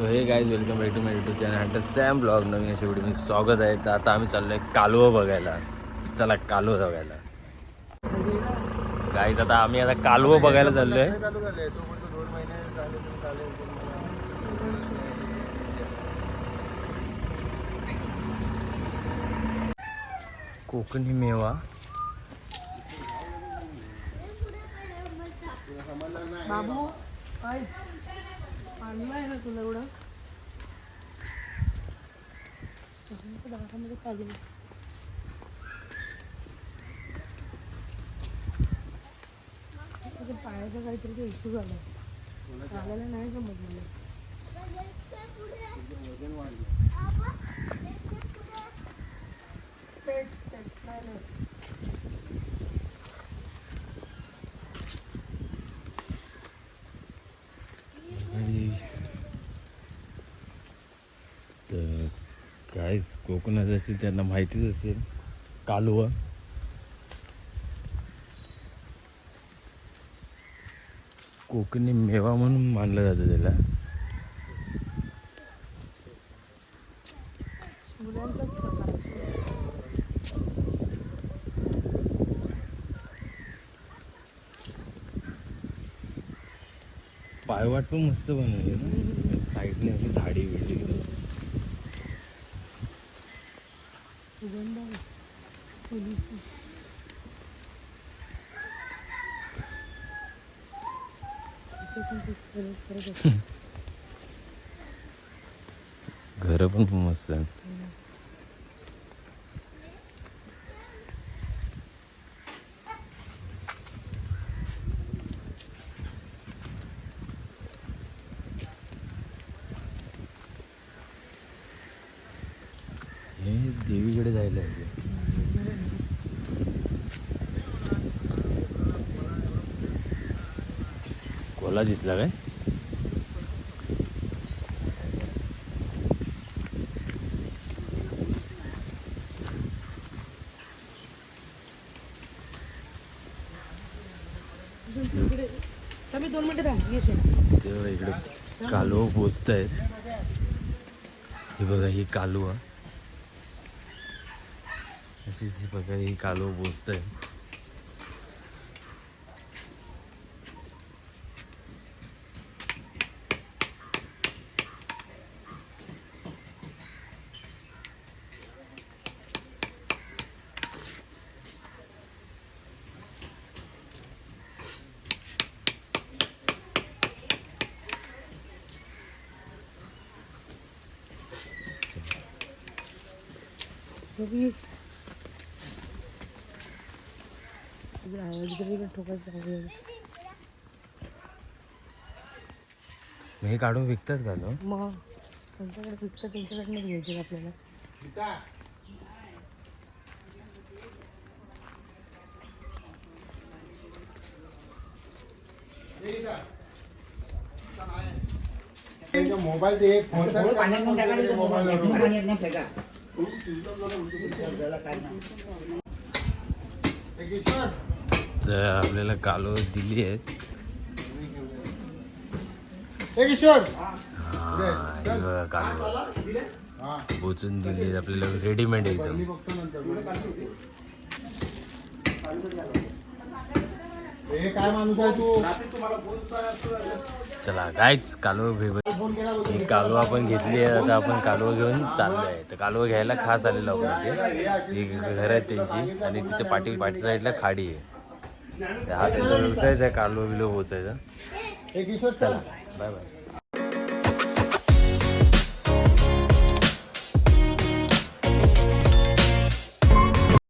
Guys welcome back to my YouTube channel हॅटर Sam blog नवीन अशी video स्वागत आहे. तर आता आम्ही चाललो आहे कालवं बघायला. चला कालवं बघायला. गाईज आता आम्ही आता कालवं बघायला चाललोय. कोकणी मेवा. बाबू आणलं आहे ना तुला एवढं? काढून त्याच्या पायाचा काहीतरी ते इश्यू झाला. चालायला नाही समजलं. पेट पेट नाही नाही आणि तर काय कोकणात असेल त्यांना माहितीच असेल. कालवा. कोकणी मेवा म्हणून मानलं जातं त्याला. पायवाट पण मस्त बनवली ना. साईडने अशी झाडी बिडली सुगंध आहे फुलीची इथे पण ते करत करत असतात. घरं पण खूप मस्त आहेत हे देवीकडे जायला आहे कोला दिसला काय? तेव्हा इकडे कालवा पोचत आहेत हे बघा ही कालवा. अशी ती बघा ही कालवा पोचत आहे समी इकडे आवाज इकडे ठोकायचं चांगलं मग हे काढून विकतात का तो? मग त्यांच्याकडे फिक्स त्यांच्याकडनंच घ्यायचे आपल्याला? मोबाईल ते एक फोन पाण्यात मोबाईल येतो पाण्यात नाही फेका तर आपल्याला कालव दिली आहेत. हा पोचून दिली आहेत आपल्याला. रेडीमेड एकदम. आहे तू? चला कायच कालव केला. ही कालवा आपण घेतली आहे आता आपण कालवा घेऊन चाललो आहे. तर कालवा घ्यायला खास आलेलो आपण ही घर आहेत त्यांची. आणि तिथे पाठी पाठी साईडला खाडी आहे. हा त्यांचा व्यवसायच आहे कालवा बिलो पोचायचा चला. Bye bye